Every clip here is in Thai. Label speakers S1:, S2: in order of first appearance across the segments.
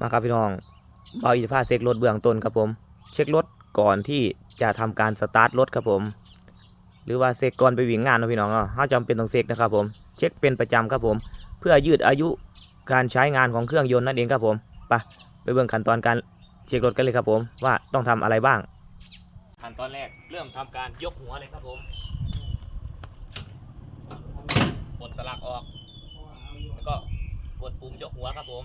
S1: มาครับพี่น้องเบาอิทธิภาเช็ครถเบื้องต้นครับผม เช็ครถก่อนที่จะทำการสตาร์ทรถครับผม หรือว่าเช็คก่อนไปวิ่งงานนะพี่น้องเนาะถ้าจำเป็นต้องเช็คนะครับผม เช็คเป็นประจำครับผม เพื่อยืดอายุการใช้งานของเครื่องยนต์นั่นเองครับผมไปไปเบื้องขั้นตอนการเช็ครถกันเลยครับผม ว่าต้องทำอะไรบ้าง ขั้นตอนแรกเริ่มทำการยกหัวเลยครับผมกดสลักออก แล้วก็กดปุ่มยกหัวครับผม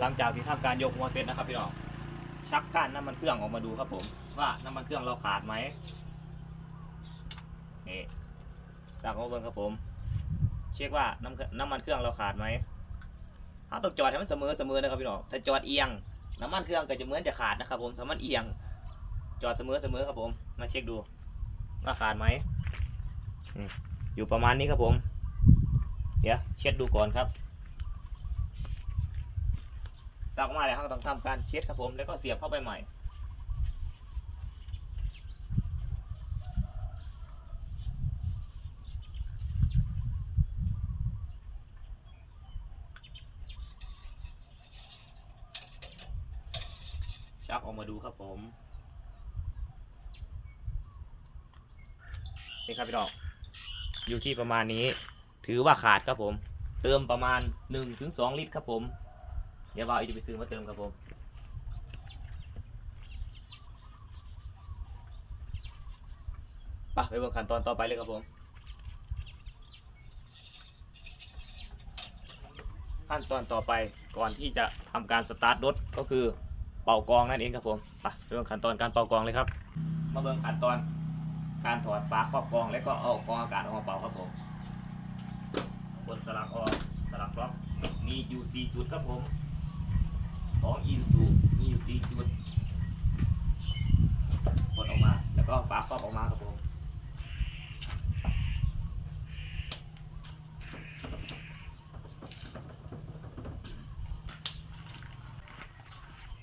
S1: หลังจากที่ทำการยกหัวเสร็จนะครับพี่น้องชักก้านน้ำมันเครื่องออกมาดูครับผม ว่าน้ำมันเครื่องเราขาดไหมนี่จากมาเบิ้งครับผม เช็คว่าน้ำน้ำมันเครื่องเราขาดไหมถ้าต้องจอดให้มันเสมอเสมอนะครับพี่น้องถ้าจอดเอียง น้ำมันเครื่องก็จะเหมือนจะขาดนะครับ ผมถ้ามันเอียง จอดเสมอเสมอครับผม มาเช็คดูว่าขาดไหมอยู่ประมาณนี้ครับผม เดี๋ยวเช็ดดูก่อนครับ ตักมาแล้วเราต้องทำการเช็ดครับผมแล้วก็เสียบเข้าไปใหม่ ชักออกมาดูครับผม นี่ครับพี่น้องอยู่ที่ประมาณนี้ ถือว่าขาดครับผม เติมประมาณ 1-2 ลิตรครับผม เดี๋ยวบ่าวอีกจะไปซื้อมาเติมครับผมไปไปเบิ่งขั้นตอนต่อไปเลยครับผมขั้นตอนต่อไปก่อนที่จะทำการสตาร์ทรถก็คือเป่ากองนั่นเองครับผมไปไปเบิ่งขั้นตอนการเป่ากองเลยครับ มาเบิ่งขั้นตอนการถอดฝาครอบกองแล้วก็เอากองอากาศออกมาเป่าครับผมกดสลักออกสลักล็อกมีอยู่สี่จุดครับผม ของอินสูมีอยู่สี่จุดกดออกมา แล้วก็ฝาครอบออกมาครับผม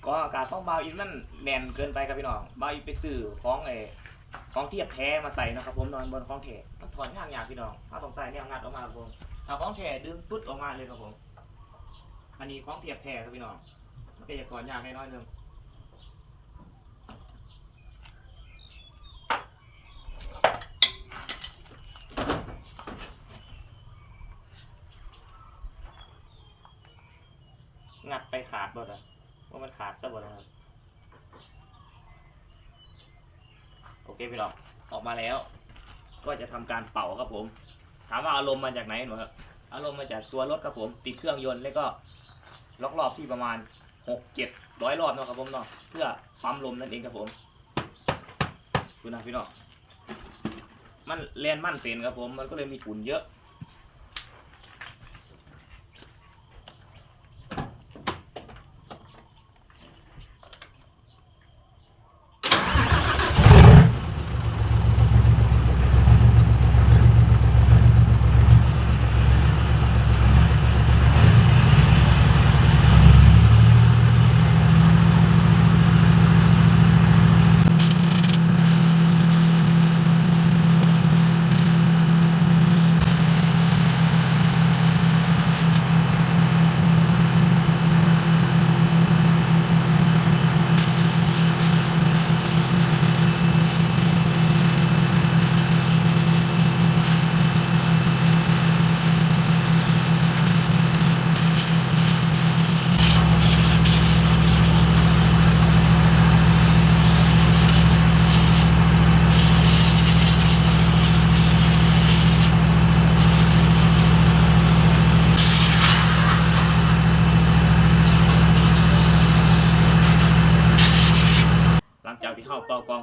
S1: ก็อากาศต้องเบาอีกนั่นแน่นเกินไปครับพี่น้องเบาอีกไปซื้อของไอ้ของเทียบแท้มาใส่นะครับผมนอนบนของแท้มันถอนยากยากพี่น้องถ้าต้องใส่เนี่ยงัดออกมาครับผมถ้าของแท้ดึงปุ๊ดออกมาเลยครับผมอันนี้ของเทียบแท้ครับพี่น้อง ก็จะก่อนยากน้อยหนึงงัดไปขาดบ่ล่ะว่ามันขาดซะบ่ล่ะครับโอเคพี่น้องออกมาแล้ว ก็จะทำการเป่าครับผม ถามว่าอารมณ์มาจากไหนหนูครับอารมณ์มาจากตัวรถครับผม ติดเครื่องยนต์แล้วก็ล็อกรอบที่ประมาณ หกเจ็ดร้อยรอบเนาะครับผมเนาะเพื่อปั๊มลมนั่นเองครับผมดูนะพี่น้องมันแลนมั่นเซนครับผมมันก็เลยมีฝุ่นเยอะ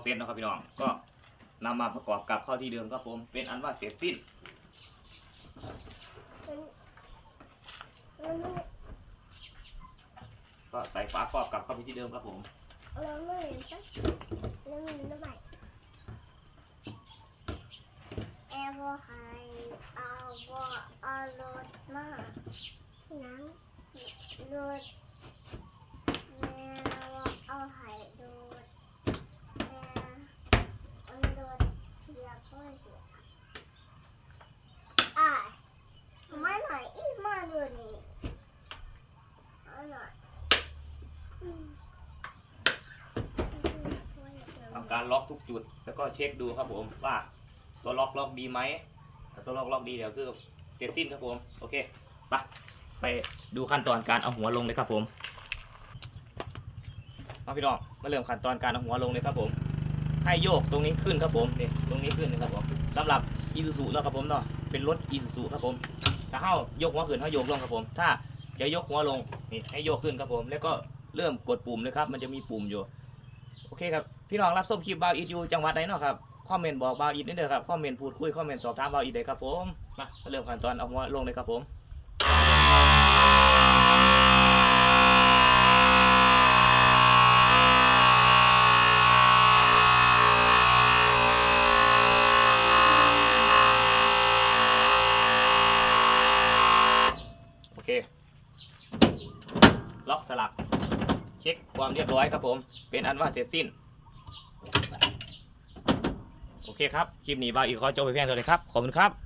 S1: เซตนะครับพี่น้อง ก็นำมาประกอบกับเข้าที่เดิมครับผม เป็นอันว่าเสร็จสิ้น ก็ใส่ฝาครอบกลับเข้าที่เดิมครับผม
S2: เราไม่าเอารถมานังร
S1: ถ การล็อกทุกจุด แล้วก็เช็คดูครับผมว่าตัวล็อกล็อกดีไหมถ้าตัวล็อกล็อกดีเดี๋ยวคือเสร็จสิ้นครับผม โอเคไปไปดูขั้นตอนการเอาหัวลงเลยครับผมมาพี่น้องมาเริ่มขั้นตอนการเอาหัวลงเลยครับผม ให้โยกตรงนี้ขึ้นครับผมนี่ตรงนี้ขึ้นนะครับผมสำหรับอีซูซูแล้วครับผมเนาะเป็นรถอีซูซูครับผม ถ้าเข้ายกหัวขึ้นเขาโยกลงครับผม ถ้าจะยกหัวลงนี่ให้โยกขึ้นครับผม แล้วก็เริ่มกดปุ่มเลยครับ มันจะมีปุ่มอยู่ โอเคครับ พี่น้องรับส้มคลิปบาวอีทอยู่จังหวัดไหนเนาะครับคอมเมนต์บอกบาวอีทนี่เด้อครับคอมเมนต์พูดคุยคอมเมนต์สอบถามบาวอีทได้ครับผมมาเริ่มขั้นตอนเอาหัวลงเลยครับผมโอเคล็อกสลัก เช็คความเรียบร้อยครับผม เป็นอันว่าเสร็จสิ้น โอเคครับ คลิปนี้บาวอีกขอจบไปเพียงเท่านี้ครับ ขอบคุณครับ